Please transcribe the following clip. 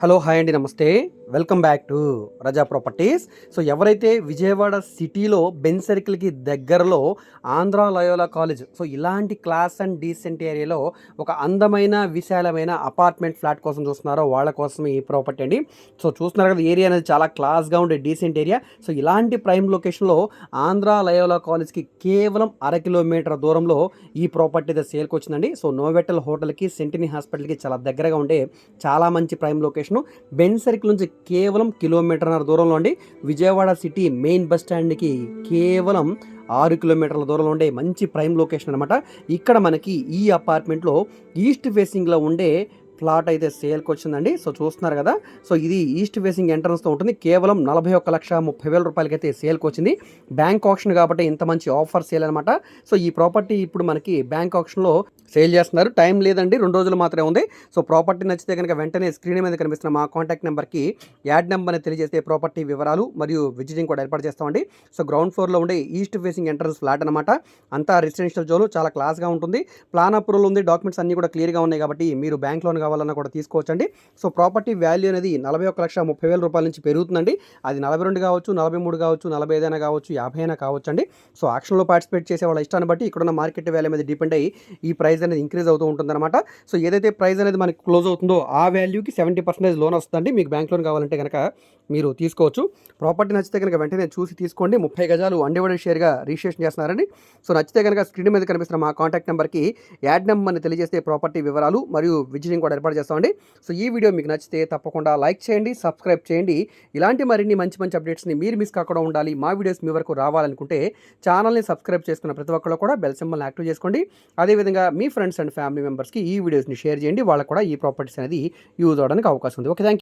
Hello hi అండి నమస్తే. Welcome back to Raza properties. So ఎవరైతే విజయవాడ సిటీలో బెన్ సర్కిల్కి దగ్గరలో ఆంధ్ర లయోలా కాలేజ్ సో ఇలాంటి క్లాస్ అండ్ డీసెంట్ ఏరియాలో ఒక అందమైన విశాలమైన అపార్ట్మెంట్ ఫ్లాట్ కోసం చూస్తున్నారో వాళ్ళ కోసం ఈ ప్రాపర్టీ అండి. సో చూస్తున్నారు కదా ఏరియా అనేది చాలా క్లాస్గా ఉండే డీసెంట్ ఏరియా. సో ఇలాంటి ప్రైమ్ లొకేషన్లో ఆంధ్ర లయోలా కాలేజ్కి కేవలం అర కిలోమీటర్ దూరంలో ఈ ప్రాపర్టీ అయితే సేల్కి వచ్చిందండి. సో నోవెటల్ హోటల్కి సెంటినీ హాస్పిటల్కి చాలా దగ్గరగా ఉండే చాలా మంచి ప్రైమ్ లొకేషన్ బెన్ సర్కిల్ నుంచి కేవలం కిలోమీటర్న్నర దూరంలో ఉండి విజయవాడ సిటీ మెయిన్ బస్ స్టాండ్కి కేవలం ఆరు కిలోమీటర్ల దూరంలో ఉండే మంచి ప్రైమ్ లొకేషన్ అనమాట ఇక్కడ మనకి ఈ అపార్ట్మెంట్లో ఈస్ట్ ఫేసింగ్లో ఉండే ఫ్లాట్ అయితే సేల్కి వచ్చిందండి. సో చూస్తున్నారు కదా. సో ఇది ఈస్ట్ ఫేసింగ్ ఎంట్రన్స్తో ఉంటుంది. కేవలం నలభై ఒక్క లక్ష ముప్పై వేల రూపాయలకైతే సేల్కి వచ్చింది. బ్యాంక్ ఆప్షన్ కాబట్టి ఇంత మంచి ఆఫర్ సేల్ అనమాట సో ఈ ప్రాపర్టీ ఇప్పుడు మనకి బ్యాంక్ ఆప్షన్లో సేల్ చేస్తున్నారు. టైం లేదండి. రెండు రోజులు మాత్రమే ఉంది. సో ప్రాపర్టీ నచ్చితే కనుక వెంటనే స్క్రీన్ మీద కనిపిస్తున్న మా కాంటాక్ట్ నెంబర్కి యాడ్ నెంబర్ని తెలియజేస్తే ప్రాపర్టీ వివరాలు మరియు విజిటింగ్ కూడా ఏర్పాటు చేస్తామండి. సో గ్రౌండ్ ఫ్లోర్లో ఉండే ఈస్ట్ ఫేసింగ్ ఎంట్రన్స్ ఫ్లాట్ అనమాట అంతా రెసిడెన్షియల్ జోన్. చాలా క్లాస్గా ఉంటుంది. ప్లాన్ అప్రూవల్ ఉంది. డాక్యుమెంట్స్ అన్నీ కూడా క్లియర్గా ఉన్నాయి కాబట్టి మీరు బ్యాంక్ లోన్ కావాలన్నా కూడా తీసుకోవచ్చండి. సో ప్రాపర్టీ వాల్యూ అనేది నలభై ఒక్క లక్ష ముప్పై వేల రూపాయల నుంచి పెరుగుతుందండి. అది నలభై రెండు కావచ్చు నలభై మూడు కావచ్చు నలభై ఐదైనా కావచ్చు యాభై అయినా కావచ్చు అండి సో ఆక్షన్లో పార్టిసిపేట్ చేసే వాళ్ళ ఇష్టాన్ని బట్టి ఇక్కడున్న మార్కెట్ వాల్యూ మీద డిపెండ్ అయ్యి ఈ ప్రైస్ అనేది ఇంక్రీజ్ అవుతూ ఉంటుందన్నమాట. సో ఏదైతే ప్రైస్ అనేది మనకి క్లోజ్ అవుతుందో ఆ వాల్యూకి సెవెంటీ పర్సెంటేజ్ లోన్ వస్తుందండి. మీకు బ్యాంక్ లోన్ కావాలంటే కనుక మీరు తీసుకోవచ్చు. ప్రాపర్టీ నచ్చితే కనుక వెంటనే చూసి తీసుకోండి. ముప్పై గజాలు అన్డివైడెడ్ షేర్గా రిజిస్ట్రేషన్ చేస్తున్నారండి. సో నచ్చితే కనుక స్క్రీన్ మీద కనిపిస్తున్న మా కాంటాక్ట్ నెంబర్కి యాడ్ నెంబర్ని తెలియజేస్తే ప్రాపర్టీ వివరాలు మరియు విజిటింగ్ కూడా ఏర్పాటు చేస్తామండి సో ఈ వీడియో మీకు నచ్చితే తప్పకుండా లైక్ చేయండి సబ్స్క్రైబ్ చేయండి. ఇలాంటి మరిన్ని మంచి మంచి అప్డేట్స్ని మీరు మిస్ కాకుండా ఉండాలి. మా వీడియోస్ మీ వరకు రావాలనుకుంటే ఛానల్ని సబ్స్క్రైబ్ చేసుకున్న ప్రతి ఒక్కళ్ళు కూడా బెల్ సింబల్ని యాక్టివ్ చేసుకోండి. అదేవిధంగా మీ ఫ్రెండ్స్ అండ్ ఫ్యామిలీ మెంబర్స్కి ఈ వీడియోస్ని షేర్ చేయండి. వాళ్ళకు కూడా ఈ ప్రాపర్టీస్ అనేది యూజ్ అవడానికి అవకాశం ఉంది. Okay thank